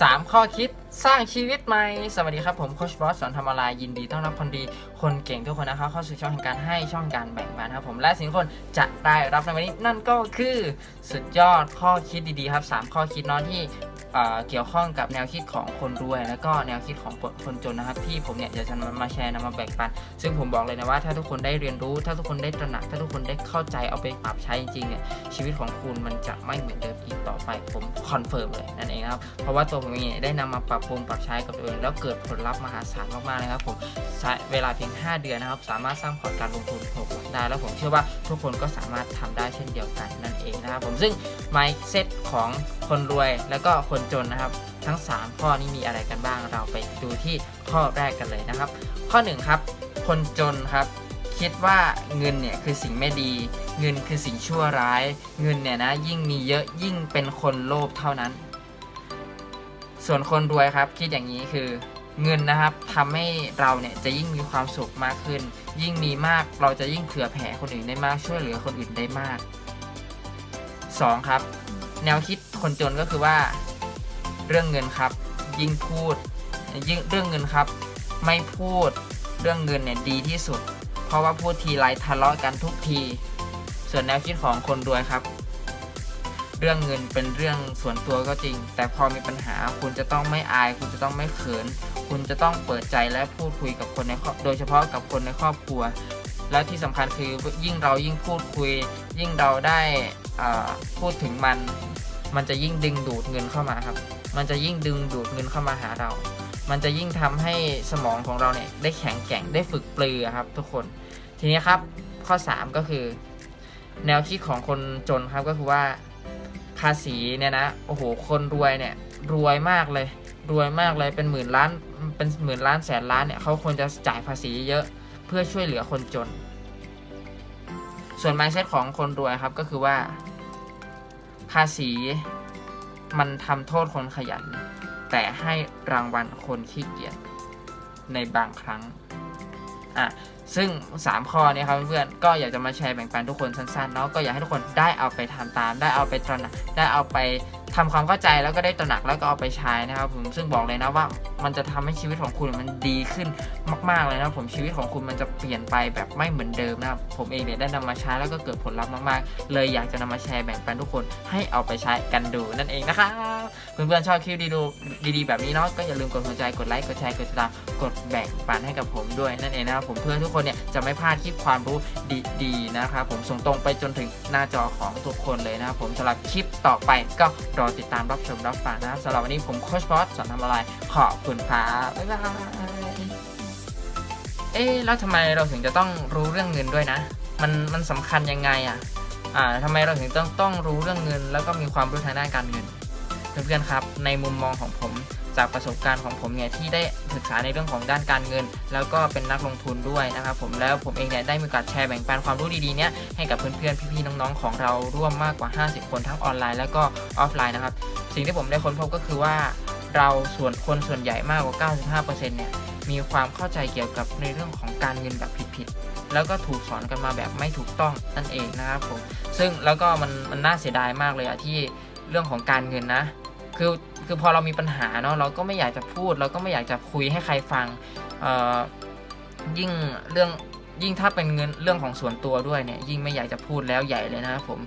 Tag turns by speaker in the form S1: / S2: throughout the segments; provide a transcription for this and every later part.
S1: 3 ข้อคิดสร้างชีวิตใหม่ สวัสดีครับผมโคชบอสสอนทำออนไลน์ยินดีต้อนรับคนดีคนเก่งทุกคนนะครับเข้าสู่ช่องแห่งการให้ช่องการแบ่งปันครับผมและสิ่งคนจะได้รับในวันนี้นั่นก็คือสุดยอดข้อคิดดีๆครับ 3 ข้อคิดเนาะที่ เกี่ยวข้องกับแนวคิดของคนรวย แล้วก็แนวคิดของคนจนนะครับ ที่ผมเนี่ยจะนำมาแชร์นำมาแบ่งปัน ซึ่งผมบอกเลยนะว่าถ้าทุกคนได้เรียนรู้ ถ้าทุกคนได้ตระหนัก ถ้าทุกคนได้เข้าใจเอาไปปรับใช้จริงๆเนี่ยชีวิตของคุณมันจะไม่เหมือนเดิมอีกต่อไปผมคอนเฟิร์มเลยนั่นเองครับเพราะว่าตัวผมเองเนี่ยได้นำมาปรับปรุงปรับใช้กับตัวเองแล้วเกิดผลลัพธ์มหาศาลมากๆเลยครับผมใช้เวลาเพียง 5 เดือนนะครับ สามารถสร้างพอร์ตการลงทุน6หลักได้แล้วผมเชื่อว่าทุกคนก็สามารถทำได้เช่นเดียวกันนั่นเองนะครับผมซึ่ง mindset ของคนรวยแล้วก็คนนจนนะครับ ทั้ง 3 ข้อนี้มีอะไรกันบ้างเราไปดูที่ข้อแรกกันเลยนะครับ ข้อ1ครับคนจนครับ คิดว่าเงินเนี่ยคือสิ่งไม่ดี เงินคือสิ่งชั่วร้าย เงินเนี่ยนะยิ่งมีเยอะยิ่งเป็นคนโลภเท่านั้น ส่วนคนรวยครับ คิดอย่างนี้คือเงินนะครับทำให้เราเนี่ยจะยิ่งมีความสุขมากขึ้น ยิ่งมีมากเราจะยิ่งเผื่อแผ่คนอื่นได้มากช่วยเหลือคนอื่นได้มาก 2. ครับ แนวคิดคนจนก็คือว่า เรื่องเงินครับ ยิ่งพูดยิ่งเรื่องเงินครับ ไม่พูดเรื่องเงินเนี่ยดีที่สุด เพราะว่าพูดทีไรทะเลาะกันทุกที ส่วนแนวคิดของคนรวยครับ เรื่องเงินเป็นเรื่องส่วนตัวก็จริง แต่พอมีปัญหาคุณจะต้องไม่อาย คุณจะต้องไม่เขิน คุณจะต้องเปิดใจและพูดคุยกับคนในครอบโดยเฉพาะกับคนในครอบครัว และที่สำคัญคือยิ่งเรายิ่งพูดคุย ยิ่งเราได้พูดถึงมัน มันจะยิ่งดึงดูดเงินเข้ามาครับ มันจะยิ่งดึงดูดเงินเข้ามาหาเรา มันจะยิ่งทำให้สมองของเราเนี่ยได้แข็งแกร่งได้ฝึกปลือครับ ทุกคน ทีนี้ครับข้อ 3 ก็คือ แนวคิดของคนจนครับก็คือว่าภาษีเนี่ยนะโอ้โหคนรวยเนี่ยรวยมากเลย รวยมากเลยเป็นหมื่นล้านเป็นหมื่นล้านแสนล้านเนี่ยเขาควรจะจ่ายภาษีเยอะเพื่อช่วยเหลือคนจน ส่วน mindset ของคนรวยครับก็คือว่า ภาษีมันทำโทษคนขยัน แต่ให้รางวัลคนขี้เกียจในบางครั้งอะซึ่ง 3 ข้อนี้ครับเพื่อนๆก็อยากจะมาแชร์แบ่งปันทุกคนสั้นๆเนาะก็อยากให้ทุกคนได้เอาไปทำตาม ได้เอาไปตระหนักได้เอาไป ทำความเข้าใจแล้วก็ได้ตระหนักแล้วก็เอาไปใช้นะครับผมซึ่งบอกเลยนะว่ามันจะทำให้ชีวิตของคุณมันดีขึ้นมาก ๆเลยนะผมชีวิตของคุณมันจะเปลี่ยนไปแบบไม่เหมือนเดิมนะครับผมเองเนี่ยได้นำมาใช้แล้วก็เกิดผลลัพธ์มากๆ เลยอยากจะนำมาแชร์แบ่งปันทุกคนให้เอาไปใช้กันดูนั่นเองนะครับเพื่อนๆชอบคลิปดีดูดีๆแบบนี้เนาะก็อย่าลืมกดหัวใจกดไลค์กดแชร์กดติดตามกดแบ่งปันให้กับผมด้วยนั่นเองนะครับผมเพื่อทุกคนเนี่ยจะไม่พลาดคลิปความรู้ดีๆนะครับผมส่งตรงไปจนถึงหน้าจอของทุกคนเลยนะครับผมสำหรับคลิปต่อไปก็รอติดตามรับชมรับฟังนะครับสำหรับวันนี้ผมโคชบอสสอนทำอะไรขอบคุณครับบ๊ายบายเอ๊ะแล้วทำไมเราถึงจะต้องรู้เรื่องเงินด้วยนะ มันมันสำคัญยังไงอะอ่าทำไมเราถึงต้องต้องรู้เรื่องเงิน แล้วก็มีความรู้ทางด้านการเงิน เพื่อนๆครับ ในมุมมองของผมจากประสบการณ์ของผมเนี่ยที่ได้ศึกษาในเรื่องของด้านการเงิน แล้วก็เป็นนักลงทุนด้วยนะครับผมแล้วผมเองเนี่ยได้มีโอกาสแชร์แบ่งปันความรู้ดีๆเนี่ยให้กับเพื่อนๆพี่ๆน้องๆของเราร่วมมากกว่า 50 คนทั้งออนไลน์แล้วก็ออฟไลน์นะครับสิ่งที่ผมได้ค้นพบก็คือว่าเราส่วนคนส่วนใหญ่มากกว่า 95%เนี่ยมีความเข้าใจเกี่ยวกับในเรื่องของการเงินแบบผิดๆ แล้วก็ถูกสอนกันมาแบบไม่ถูกต้องนั่นเองนะครับผม ซึ่งแล้วก็มันมันน่าเสียดายมากเลยอะที่ เรื่องของการเงินนะ คือคือพอเรามีปัญหาเนาะเราก็ไม่อยากจะพูด เราก็ไม่อยากจะคุยให้ใครฟังอ่อยิ่งเรื่องยิ่งถ้าเป็นเงินเรื่องของส่วนตัวด้วยเนี่ยยิ่งไม่อยากจะพูดแล้วใหญ่เลยนะครับผม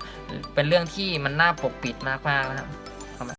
S1: เป็นเรื่องที่มันน่าปกปิดมากๆนะครับ